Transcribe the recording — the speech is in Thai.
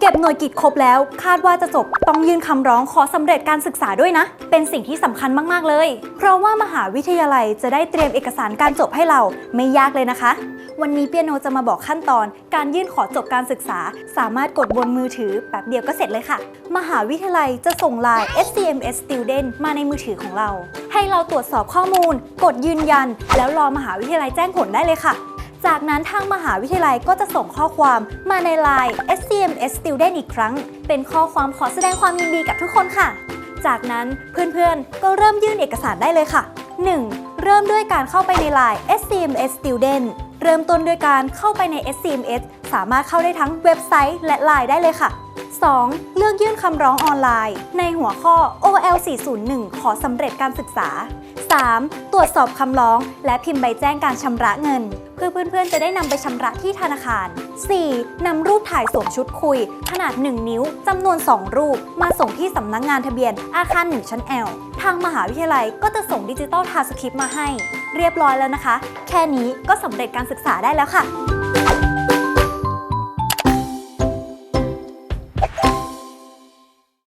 เก็บหน่วยกิจครบแล้ว คาดว่าจะจบต้องยื่นคำร้องขอสำเร็จการศึกษาด้วยนะ เป็นสิ่งที่สำคัญมาก ๆ เลย เพราะว่ามหาวิทยาลัยจะได้เตรียมเอกสารการจบให้เราไม่ยากเลยนะคะ วันนี้เปียโนจะมาบอกขั้นตอน การยื่นขอจบการศึกษา สามารถกดบนมือถือแป๊บเดียวก็เสร็จเลยค่ะ มหาวิทยาลัยจะส่งไลน์ SCMS Student มาในมือถือของเรา ให้เราตรวจสอบข้อมูล กดยืนยัน แล้วรอมหาวิทยาลัยแจ้งผลได้เลยค่ะ จากนั้นทางมหาวิทยาลัยก็จะส่งข้อความมาใน Line SCMS Student อีกครั้ง เป็นข้อความขอแสดงความยินดีกับทุกคนค่ะ จากนั้นเพื่อนๆ ก็เริ่มยื่นเอกสารได้เลยค่ะ 1. เริ่มด้วยการเข้าไปใน Line SCMS Student เริ่มต้นด้วยการเข้าไปใน SCMS สามารถเข้าได้ทั้งเว็บไซต์และ Line ได้เลยค่ะ 2. เลือกยื่นคำร้องออนไลน์ ในหัวข้อ OL 401 ขอสำเร็จการศึกษา 3. ตรวจสอบคำร้องและพิมพ์ใบแจ้งการชำระเงิน เพื่อเพื่อนๆ จะได้นำไปชำระที่ธนาคาร 4. นำรูปถ่ายสวมชุดคุย ขนาด 1 นิ้วจำนวน 2 รูป มาส่งที่สำนักงงานทะเบียนอาคาร 1 ชั้น L ทางมหาวิทยาลัยก็จะส่งดิจิตอลทาสคริปต์มาให้ เรียบร้อยแล้วนะคะ แค่นี้ก็สำเร็จการศึกษาได้แล้วค่ะ